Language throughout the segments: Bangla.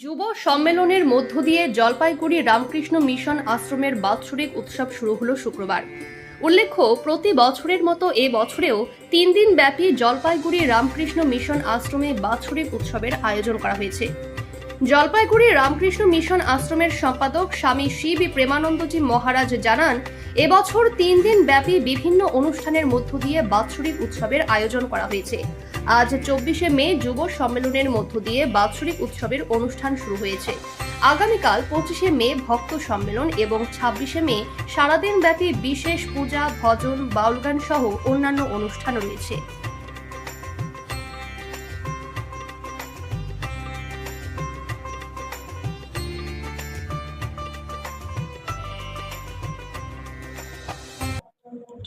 যুব সম্মেলনের মধ্য দিয়ে জলপাইগুড়ি রামকৃষ্ণ মিশন আশ্রমের বাৎসরিক উৎসব শুরু হলো শুক্রবার। উল্লেখ্য, প্রতি বছরের মতো এ বছরেও তিন দিন ব্যাপী জলপাইগুড়ি রামকৃষ্ণ মিশন আশ্রমে বাৎসরিক উৎসবের আয়োজন করা হয়েছে। জলপাইগুড়ি রামকৃষ্ণ মিশন আশ্রমের সম্পাদক স্বামী শিব প্রেমানন্দজি মহারাজ জানান, এবছর তিন দিন ব্যাপী বিভিন্ন অনুষ্ঠানের মধ্য দিয়ে বাৎসরিক উৎসবের আয়োজন করা হয়েছে। আজ চব্বিশে মে যুব সম্মেলনের মধ্য দিয়ে বাৎসরিক উৎসবের অনুষ্ঠান শুরু হয়েছে। আগামীকাল পঁচিশে মে ভক্ত সম্মেলন এবং ছাব্বিশে মে সারাদিন ব্যাপী বিশেষ পূজা, ভজন বাউলগান সহ অন্যান্য অনুষ্ঠান রয়েছে।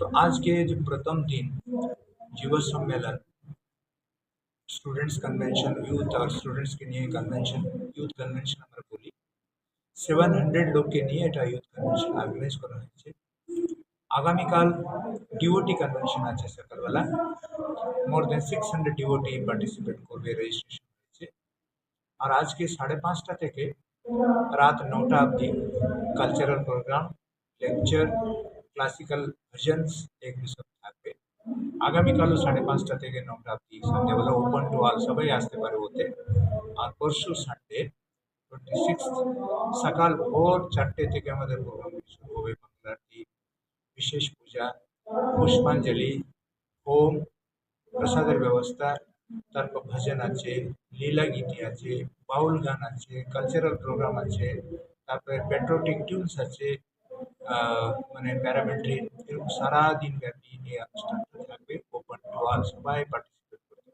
तो आज के जो प्रथम दिन युवा सम्मेलन স্টুডেন্টস কনভেনশন ইউথ আর স্টুডেন্টসকে নিয়ে কনভেনশন ইউথ কনভেনশন আমরা বলি সেভেন হান্ড্রেড লোককে নিয়ে এটা ইউথ কনভেনশন অর্গানাইজ করা হয়েছে আগামীকাল ডিওটি কনভেনশন আছে সকালবেলা মোর দেন সিক্স হান্ড্রেড ডিওটি পার্টিসিপেট করবে রেজিস্ট্রেশন হয়েছে আর আজকে সাড়ে পাঁচটা থেকে রাত নটা অবধি cultural programme lecture classical bhajans এগুলো সব থাকবে আগামীকালও সাড়ে পাঁচটা থেকে নটা অবধি সন্ধ্যেবেলা ওপেন টু অল সবাই আসতে পারে ওতে আর পরশু সানডে টোয়েন্টি সিক্স সকাল ভোর চারটে থেকে আমাদের প্রোগ্রাম শুরু হবে বাংলাটি বিশেষ পূজা পুষ্পাঞ্জলি হোম প্রসাদের ব্যবস্থা তারপর ভজন আছে লীলা গীতি আছে বাউল গান আছে কালচারাল প্রোগ্রাম আছে তারপরে পেট্রোটিক টিউনস আছে আহ, মানে প্যারামিলিটারি এরকম সারাদিন ব্যাপী এই অনুষ্ঠানটা থাকবে ওপেন টু অল সবাই পার্টিসিপেট করতে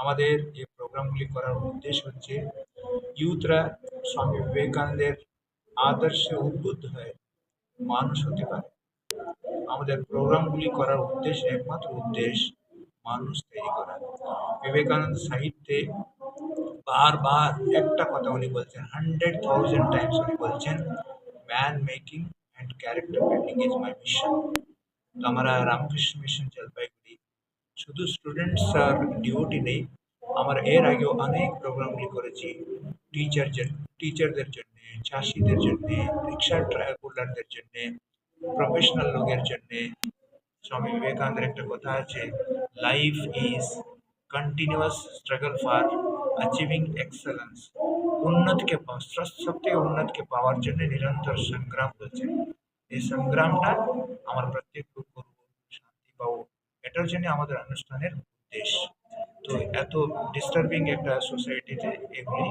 আমাদের এই প্রোগ্রামগুলি করার উদ্দেশ্য হচ্ছে, ইউথরা স্বামী বিবেকানন্দের আদর্শে উদ্বুদ্ধ হয়ে মানুষ হতে পারে। আমাদের প্রোগ্রামগুলি করার উদ্দেশ্য একমাত্র উদ্দেশ্য মানুষ তৈরি করা। বিবেকানন্দ সাহিত্যে বারবার একটা কথা উনি বলছেন হান্ড্রেড থাউজেন্ড টাইমস উনি বলছেন man making and character building is my mission তো আমরা রামকৃষ্ণ মিশন জলপাইগুড়ি শুধু স্টুডেন্টস আর ডিওটি নেই আমরা এর আগেও অনেক প্রোগ্রামগুলি করেছি টিচার টিচারদের জন্যে চাষিদের জন্যে রিক্সা ট্রাভেলারদের জন্যে প্রফেশনাল লোকের জন্যে স্বামী বিবেকানন্দের একটা কথা আছে life is continuous struggle for achieving excellence উন্নতিকে সব থেকে উন্নতিকে পাওয়ার জন্য নিরন্তর সংগ্রাম করছে। এই সংগ্রামটা আমার প্রত্যেক গুরু শান্তি পাবো এটার জন্য আমাদের অনুষ্ঠানের উদ্দেশ্য। তো এত ডিস্টার্বিং একটা সোসাইটিতে এগুলি